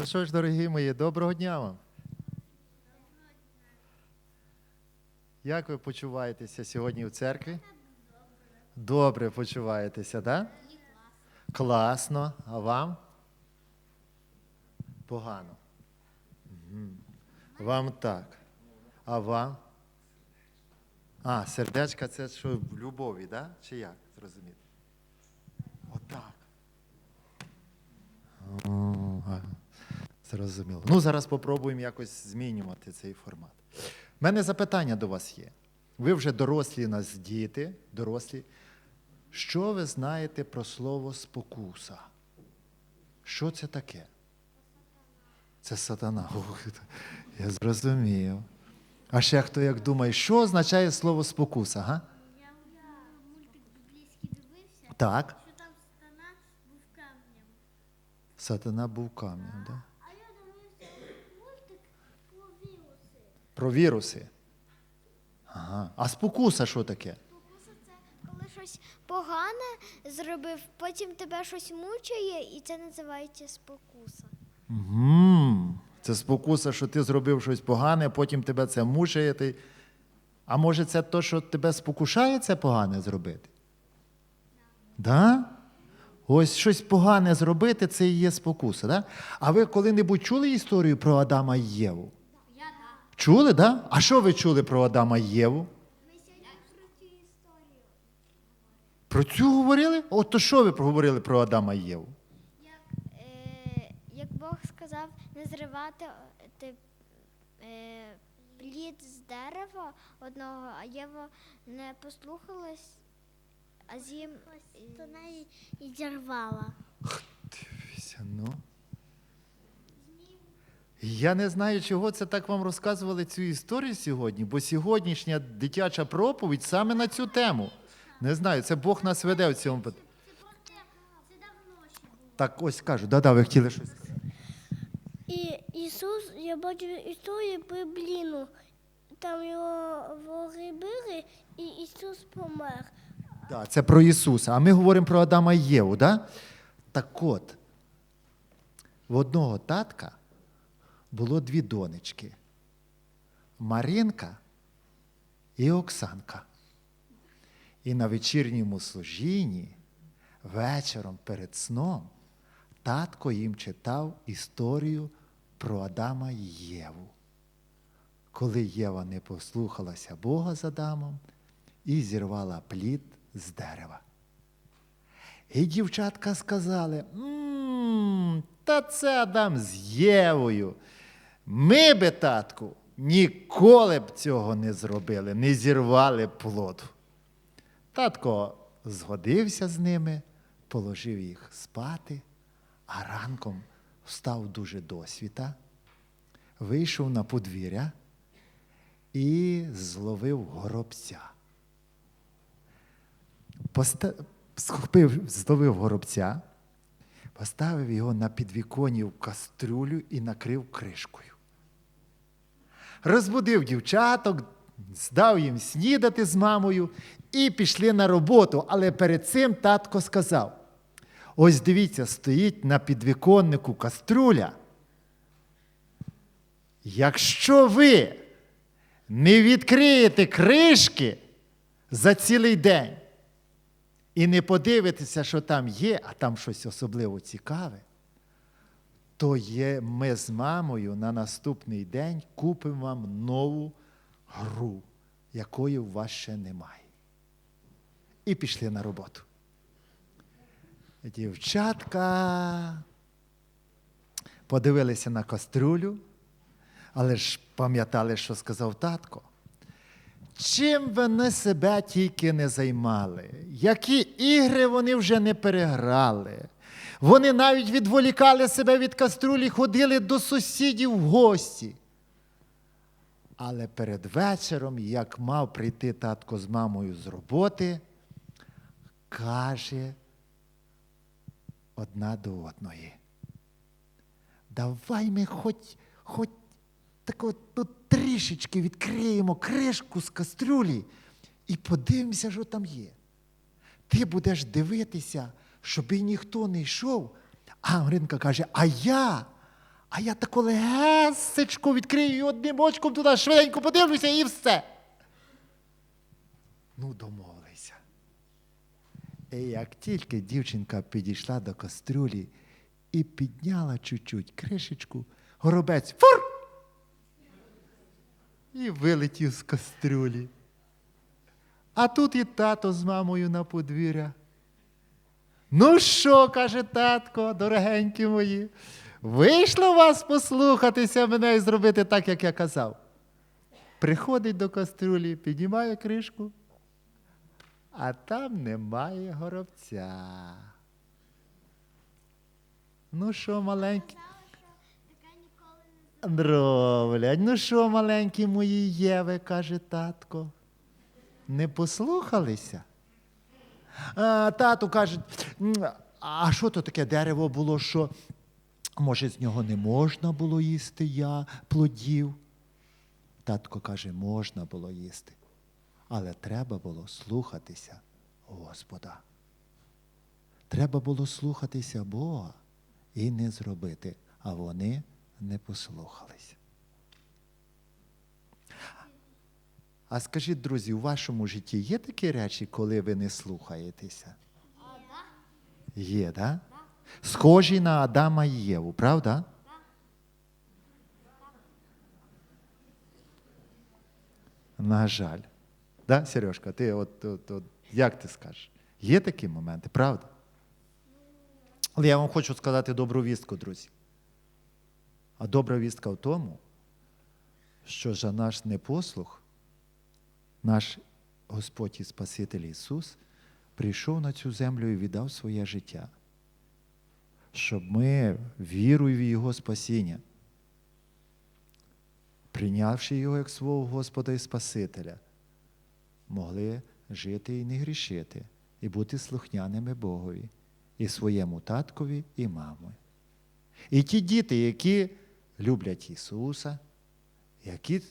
Ну що ж, дорогі мої, доброго дня вам. Як ви почуваєтеся сьогодні в церкві? Добре почуваєтеся, так? Да? Класно. А вам? Погано. Вам так. А вам? А, сердечка це що в любові, да? Чи як зрозуміти? Отак. О. Зрозуміло. Ну, зараз спробуємо якось змінювати цей формат. У мене запитання до вас є. Ви вже дорослі нас діти, дорослі. Що ви знаєте про слово спокуса? Що це таке? Це сатана. Ох, я зрозумів. А ще хто як думає, що означає слово спокуса? Га? Я мультик біблійський дивився, Так. що там сатана був камнем. Сатана був камнем, да? А я дивився мультик про віруси. Про віруси. Ага. А спокуса що таке? Спокуса це коли щось погане зробив, потім тебе щось мучає, і це називається спокуса. Угу. Це спокуса, що ти зробив щось погане, потім тебе це мучає. Ти... А може, це то, що тебе спокушає це погане зробити? Да? Ось щось погане зробити, це і є спокуса. Да? А ви коли-небудь чули історію про Адама і Єву? Чули, да? А що ви чули про Адама і Єву? Ми сьогодні про цю історію. Про цю говорили? От то що ви проговорили про Адама і Єву? Як, е, як Бог сказав, не зривати е, ти, е, плід з дерева одного, а Єва не послухалась, а з'їм то неї і зірвала. Дивися, ну. Я не знаю, чого це так вам розказували цю історію сьогодні, бо сьогоднішня дитяча проповідь саме на цю тему. Не знаю, це Бог нас веде в цьому. пит- Це давно ще було. Так ось кажу, да-да, ви хотіли щось сказати. І Ісус, я бачив історію про Бліну. Там його вороги били, і Ісус помер. Да, це про Ісуса. А ми говоримо про Адама і Єву, да? Так от, в одного татка було дві донечки: Маринка і Оксанка. І на вечірньому служінні, вечором перед сном, татко їм читав історію про Адама і Єву. Коли Єва не послухалася Бога з Адамом і зірвала плід з дерева. І дівчатка сказали: «М, та це Адам з Євою. Ми би, татку, ніколи б цього не зробили, не зірвали плоду. Татко згодився з ними, положив їх спати, а ранком встав дуже досвіта, вийшов на подвір'я і зловив горобця. Поста... Схопив, зловив горобця, поставив його на підвіконні в кастрюлю і накрив кришкою. Розбудив дівчаток, здав їм снідати з мамою і пішли на роботу. Але перед цим татко сказав: ось дивіться, стоїть на підвіконнику каструля. Якщо ви не відкриєте кришки за цілий день і не подивитеся, що там є, а там щось особливо цікаве, то є ми з мамою на наступний день купимо вам нову гру, якої у вас ще немає. І пішли на роботу. Дівчатка подивилися на кастрюлю, але ж пам'ятали, що сказав татко. Чим вони себе тільки не займали, які ігри вони вже не переграли. Вони навіть відволікали себе від каструлі, ходили до сусідів в гості. Але перед вечором, як мав прийти татко з мамою з роботи, каже одна до одної. Давай ми хоч, хоч так от тут трішечки відкриємо кришку з кастрюлі і подивимося, що там є. Ти будеш дивитися, щоб і ніхто не йшов. А Маринка каже: А я, А я таку легесечку відкрию і одним очком туди швиденько подивлюся і все. Ну, домовилися. І як тільки дівчинка підійшла до кастрюлі і підняла чуть-чуть кришечку, горобець фур! І вилетів з кастрюлі. А тут і тато з мамою на подвір'я. Ну що, каже татко, дорогенькі мої, вийшло вас послухатися мене і зробити так, як я казав. Приходить до кастрюлі, піднімає кришку, а там немає горобця. Ну що, маленькі? Дровлять, ну що, маленькі мої Єви, каже татко. Не послухалися? А, тату каже, а що то таке дерево було, що може з нього не можна було їсти я плодів? Татко каже, можна було їсти, але треба було слухатися Господа. Треба було слухатися Бога і не зробити, а вони не послухались. А скажіть, друзі, у вашому житті є такі речі, коли ви не слухаєтеся? Є, так? Да? Схожі на Адама і Єву, правда? На жаль. Да, Сережка, ти от, от, от як ти скажеш? Є такі моменти, правда? Але я вам хочу сказати добру вістку, друзі. А добра вістка в тому, що за наш непослух наш Господь і Спаситель Ісус прийшов на цю землю і віддав своє життя, щоб ми, вірою в Його спасіння, прийнявши Його як свого Господа і Спасителя, могли жити і не грішити, і бути слухняними Богові, і своєму таткові, і мамі. І ті діти, які люблять Ісуса, які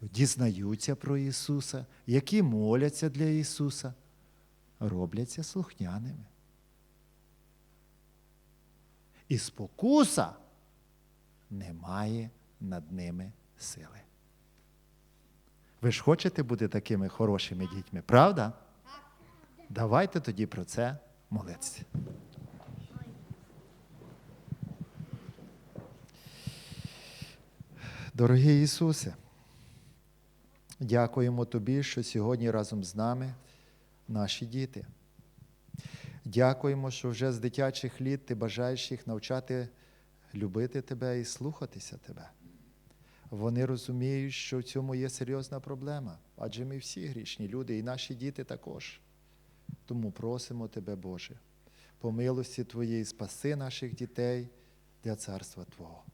дізнаються про Ісуса, які моляться для Ісуса, робляться слухняними. І спокуса немає над ними сили. Ви ж хочете бути такими хорошими дітьми, правда? Давайте тоді про це молитися. Дорогий Ісусе, дякуємо Тобі, що сьогодні разом з нами наші діти. Дякуємо, що вже з дитячих літ ти бажаєш їх навчати любити Тебе і слухатися Тебе. Вони розуміють, що в цьому є серйозна проблема, адже ми всі грішні люди, і наші діти також. Тому просимо Тебе, Боже, по милості Твоєї спаси наших дітей для царства Твого.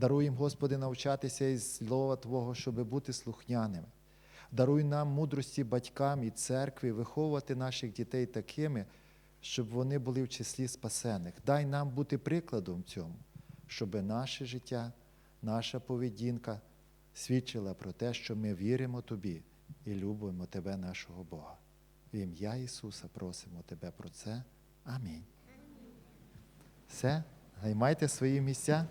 Даруй їм, Господи, навчатися із слова Твого, щоб бути слухняними. Даруй нам мудрості батькам і церкві виховувати наших дітей такими, щоб вони були в числі спасених. Дай нам бути прикладом цьому, щоб наше життя, наша поведінка свідчила про те, що ми віримо Тобі і любимо Тебе, нашого Бога. В ім'я Ісуса просимо Тебе про це. Амінь. Все, займайте свої місця.